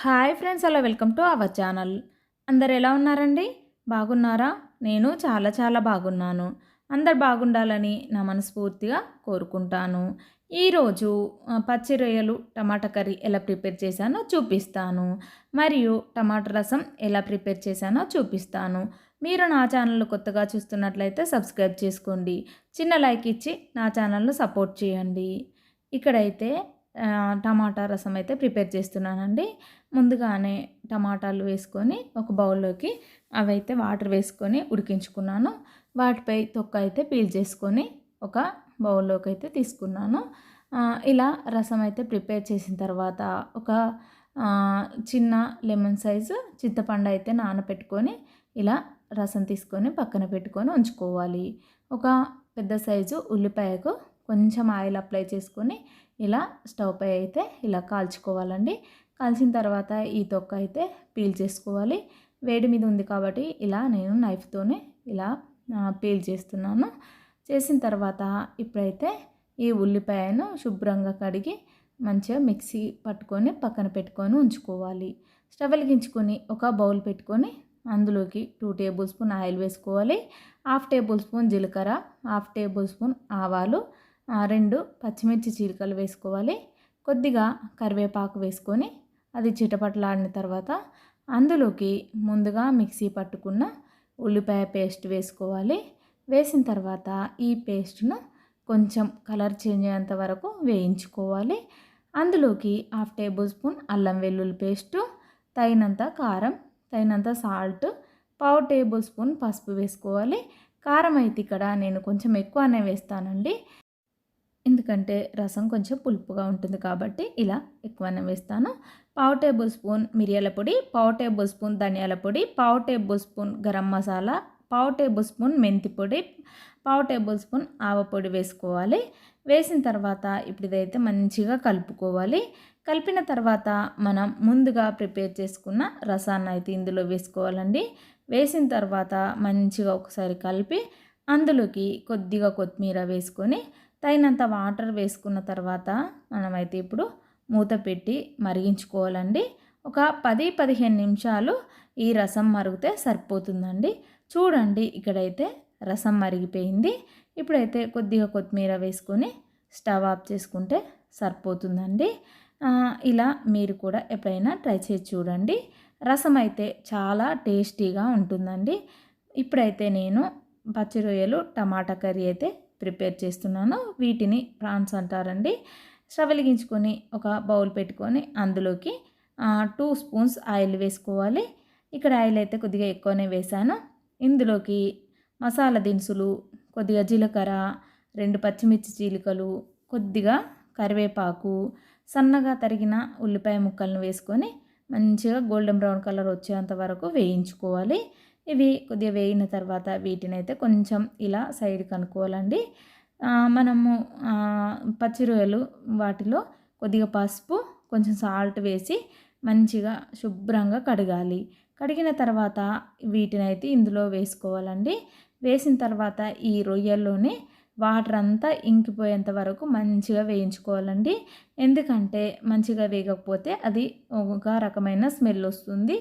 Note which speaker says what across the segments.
Speaker 1: Hi friends అలా welcome to our channel. అందరు ఎలా ఉన్నారండి? బాగున్నారా? నేను చాలా చాలా బాగున్నాను. అందరు బాగుండాలని నా మనస్ఫూర్తిగా కోరుకుంటాను. ఈరోజు పచ్చి రొయ్యలు టమాటా కర్రీ ఎలా ప్రిపేర్ చేశానో చూపిస్తాను. మరియు టమాటా రసం ఎలా ప్రిపేర్ చేశానో చూపిస్తాను. మీరు నా ఛానల్ కొత్తగా చూస్తున్నట్లయితే సబ్స్క్రైబ్ చేసుకోండి. చిన్న లైక్ ఇచ్చి నా ఛానల్ను సపోర్ట్ చేయండి. ఇక్కడైతే టమాటా రసం అయితే ప్రిపేర్ చేస్తున్నానండి. ముందుగానే టమాటాలు వేసుకొని ఒక బౌల్లోకి అవైతే వాటర్ వేసుకొని ఉడికించుకున్నాను. వాటిపై తొక్క అయితే పీల్ చేసుకొని ఒక బౌల్లోకి అయితే తీసుకున్నాను. ఇలా రసం అయితే ప్రిపేర్ చేసిన తర్వాత ఒక చిన్న లెమన్ సైజు చింతపండు అయితే నానబెట్టుకొని ఇలా రసం తీసుకొని పక్కన పెట్టుకొని ఉంచుకోవాలి. ఒక పెద్ద సైజు ఉల్లిపాయకు కొంచెం ఆయిల్ అప్లై చేసుకొని ఇలా స్టవ్ పై అయితే ఇలా కాల్చుకోవాలండి. కాల్చిన తర్వాత ఈ తొక్క అయితే పీల్ చేసుకోవాలి. వేడి మీద ఉంది కాబట్టి ఇలా నేను నైఫ్తోనే ఇలా పీల్ చేస్తున్నాను. చేసిన తర్వాత ఇప్పుడైతే ఈ ఉల్లిపాయను శుభ్రంగా కడిగి మంచిగా మిక్సీ పట్టుకొని పక్కన పెట్టుకొని ఉంచుకోవాలి. స్టవ్ వెలిగించుకొని ఒక బౌల్ పెట్టుకొని అందులోకి టూ టేబుల్ స్పూన్ ఆయిల్ వేసుకోవాలి. హాఫ్ టేబుల్ స్పూన్ జీలకర్ర హాఫ్ టేబుల్ స్పూన్ ఆవాలు రెండు పచ్చిమిర్చి చీలికలు వేసుకోవాలి. కొద్దిగా కరివేపాకు వేసుకొని అది చిటపట్లాడిన తర్వాత అందులోకి ముందుగా మిక్సీ పట్టుకున్న ఉల్లిపాయ పేస్ట్ వేసుకోవాలి. వేసిన తర్వాత ఈ పేస్ట్ను కొంచెం కలర్ చేంజ్ అయ్యేంత వరకు వేయించుకోవాలి. అందులోకి హాఫ్ టేబుల్ స్పూన్ అల్లం వెల్లుల్లి పేస్టు తగినంత కారం తగినంత సాల్ట్ పావు టేబుల్ స్పూన్ పసుపు వేసుకోవాలి. కారం అయితే ఇక్కడ నేను కొంచెం ఎక్కువనే వేస్తానండి. ఎందుకంటే రసం కొంచెం పులుపుగా ఉంటుంది కాబట్టి ఇలా ఎక్కువనే వేస్తాను. పావు టేబుల్ స్పూన్ మిరియాల పొడి పావు టేబుల్ స్పూన్ ధనియాల పొడి పావు టేబుల్ స్పూన్ గరం మసాలా పావు టేబుల్ స్పూన్ మెంతి పొడి పావు టేబుల్ స్పూన్ ఆవ పొడి వేసుకోవాలి. వేసిన తర్వాత ఇప్పుడు ఇదైతే మంచిగా కలుపుకోవాలి. కలిపిన తర్వాత మనం ముందుగా ప్రిపేర్ చేసుకున్న రసాన్ని అయితే ఇందులో వేసుకోవాలండి. వేసిన తర్వాత మంచిగా ఒకసారి కలిపి అందులోకి కొద్దిగా కొత్తిమీర వేసుకొని తగినంత వాటర్ వేసుకున్న తర్వాత మనమైతే ఇప్పుడు మూత పెట్టి మరిగించుకోవాలండి. ఒక పది పదిహేను నిమిషాలు ఈ రసం మరిగితే సరిపోతుందండి. చూడండి ఇక్కడైతే రసం మరిగిపోయింది. ఇప్పుడైతే కొద్దిగా కొత్తిమీర వేసుకొని స్టవ్ ఆఫ్ చేసుకుంటే సరిపోతుందండి. ఇలా మీరు కూడా ఎప్పుడైనా ట్రై చేసి చూడండి. రసం అయితే చాలా టేస్టీగా ఉంటుందండి. ఇప్పుడైతే నేను పచ్చి రొయ్యలు టమాటా కర్రీ అయితే ప్రిపేర్ చేస్తున్నాను. వీటిని ప్రాన్స్ అంటారండి. స్టవ్ వెలిగించుకొని ఒక బౌల్ పెట్టుకొని అందులోకి టూ స్పూన్స్ ఆయిల్ వేసుకోవాలి. ఇక్కడ ఆయిల్ అయితే కొద్దిగా ఎక్కువనే వేసాను ఇందులోకి మసాలా దినుసులు కొద్దిగా జీలకర్ర రెండు పచ్చిమిర్చి చీలికలు కొద్దిగా కరివేపాకు సన్నగా తరిగిన ఉల్లిపాయ ముక్కలను వేసుకొని మంచిగా గోల్డెన్ బ్రౌన్ కలర్ వచ్చేంత వరకు వేయించుకోవాలి. ఇవి కొద్దిగా వేగిన తర్వాత వీటిని అయితే కొంచెం ఇలా సైడ్ కనుక్కోవాలండి. మనము పచ్చి రొయ్యలు వాటిలో కొద్దిగా పసుపు కొంచెం సాల్ట్ వేసి మంచిగా శుభ్రంగా కడగాలి. కడిగిన తర్వాత వీటిని అయితే ఇందులో వేసుకోవాలండి. వేసిన తర్వాత ఈ రొయ్యల్లోనే వాటర్ అంతా ఇంకిపోయేంత వరకు మంచిగా వేయించుకోవాలండి. ఎందుకంటే మంచిగా వేయకపోతే అది ఒక రకమైన స్మెల్ వస్తుంది.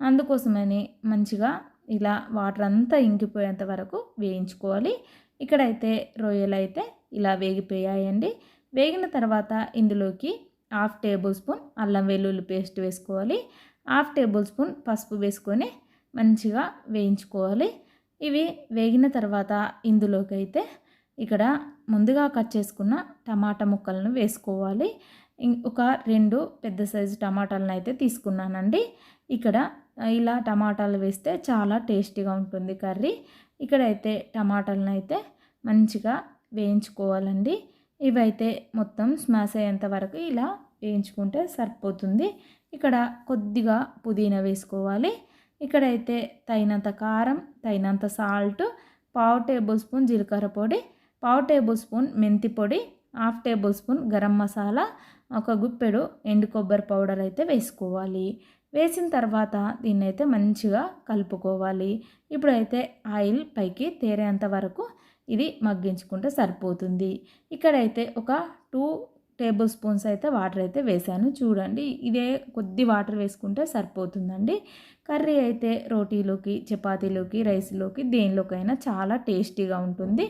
Speaker 1: అందుకోసమని మంచిగా ఇలా వాటర్ అంతా ఇంకిపోయేంత వరకు వేయించుకోవాలి. ఇక్కడైతే రొయ్యలు అయితే ఇలా వేగిపోయాయండి. వేగిన తర్వాత ఇందులోకి హాఫ్ టేబుల్ స్పూన్ అల్లం వెల్లుల్లి పేస్ట్ వేసుకోవాలి. హాఫ్ టేబుల్ స్పూన్ పసుపు వేసుకొని మంచిగా వేయించుకోవాలి. ఇవి వేగిన తర్వాత ఇందులోకి అయితే ఇక్కడ ముందుగా కట్ చేసుకున్న టమాటా ముక్కలను వేసుకోవాలి. ఒక రెండు పెద్ద సైజు టమాటాలను అయితే తీసుకున్నానండి. ఇక్కడ ఇలా టమాటాలు వేస్తే చాలా టేస్టీగా ఉంటుంది కర్రీ. ఇక్కడైతే టమాటాలను అయితే మంచిగా వేయించుకోవాలండి. ఇవైతే మొత్తం స్మాష్ అయ్యేంత వరకు ఇలా వేయించుకుంటే సరిపోతుంది. ఇక్కడ కొద్దిగా పుదీనా వేసుకోవాలి. ఇక్కడైతే తగినంత కారం తగినంత సాల్ట్ పావు టేబుల్ స్పూన్ జీలకర్ర పొడి పావు టేబుల్ స్పూన్ మెంతి పొడి half tablespoon garam masala ఒక గుప్పెడు ఎండు కొబ్బరి పౌడర్ అయితే వేసుకోవాలి. వేసిన తర్వాత దీన్ని అయితే మంచిగా కలుపుకోవాలి. ఇప్పుడైతే ఆయిల్ పైకి తేరేంత వరకు ఇది మగ్గించుకుంటే సరిపోతుంది. ఇక్కడైతే ఒక టూ టేబుల్ స్పూన్స్ అయితే వాటర్ అయితే వేసాను. చూడండి ఇదే కొద్ది వాటర్ వేసుకుంటే సరిపోతుందండి. కర్రీ అయితే రోటీలోకి చపాతీలోకి రైస్లోకి దేనిలోకైనా చాలా టేస్టీగా ఉంటుంది.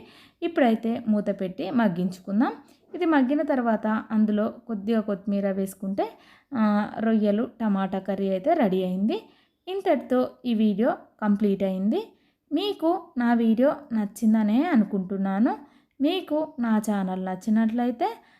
Speaker 1: ఇప్పుడైతే మూత పెట్టి మగ్గించుకుందాం. ఇది మగ్గిన తర్వాత అందులో కొద్దిగా కొత్తిమీర వేసుకుంటే రొయ్యలు టమాటా కర్రీ అయితే రెడీ అయింది. ఇంతటితో ఈ వీడియో కంప్లీట్ అయింది. మీకు నా వీడియో నచ్చిందనే అనుకుంటున్నాను. మీకు నా ఛానల్ నచ్చినట్లయితే